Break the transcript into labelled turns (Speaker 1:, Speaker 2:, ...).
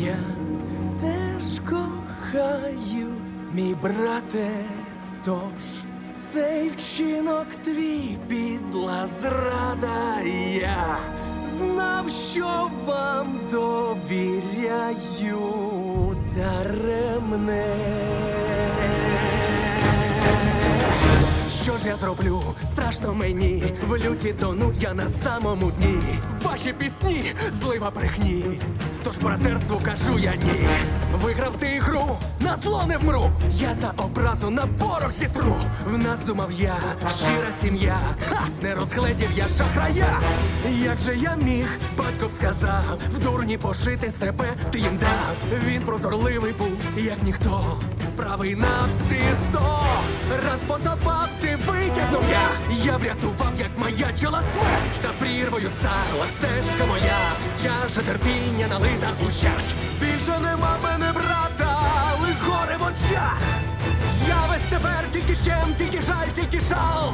Speaker 1: Я теж кохаю, мій брате, тож цей вчинок твій підла зрада. Я знав, що вам довіряю даремне. Що ж я зроблю? Страшно мені. В люті тону я на самому дні. Ваші пісні, злива брехні. Тож братерству кажу я ні. Виграв ти ігру, на зло не вмру. Я за образу на порох зітру. В нас думав я, щира сім'я. Ха! Не розгледів я шахрая. Як же я міг, батько б сказав, в дурні пошити себе ти їм дав. Він прозорливий був, як ніхто. Правий на всі сто. Раз потопав, я. Врятував, як маячила смерть. Та прірвою стала стежка моя. Чаша терпіння налита у щерть. Більше нема мене брата, лиш горе в очах. Я весь тепер тільки щем, тільки жаль, тільки жал.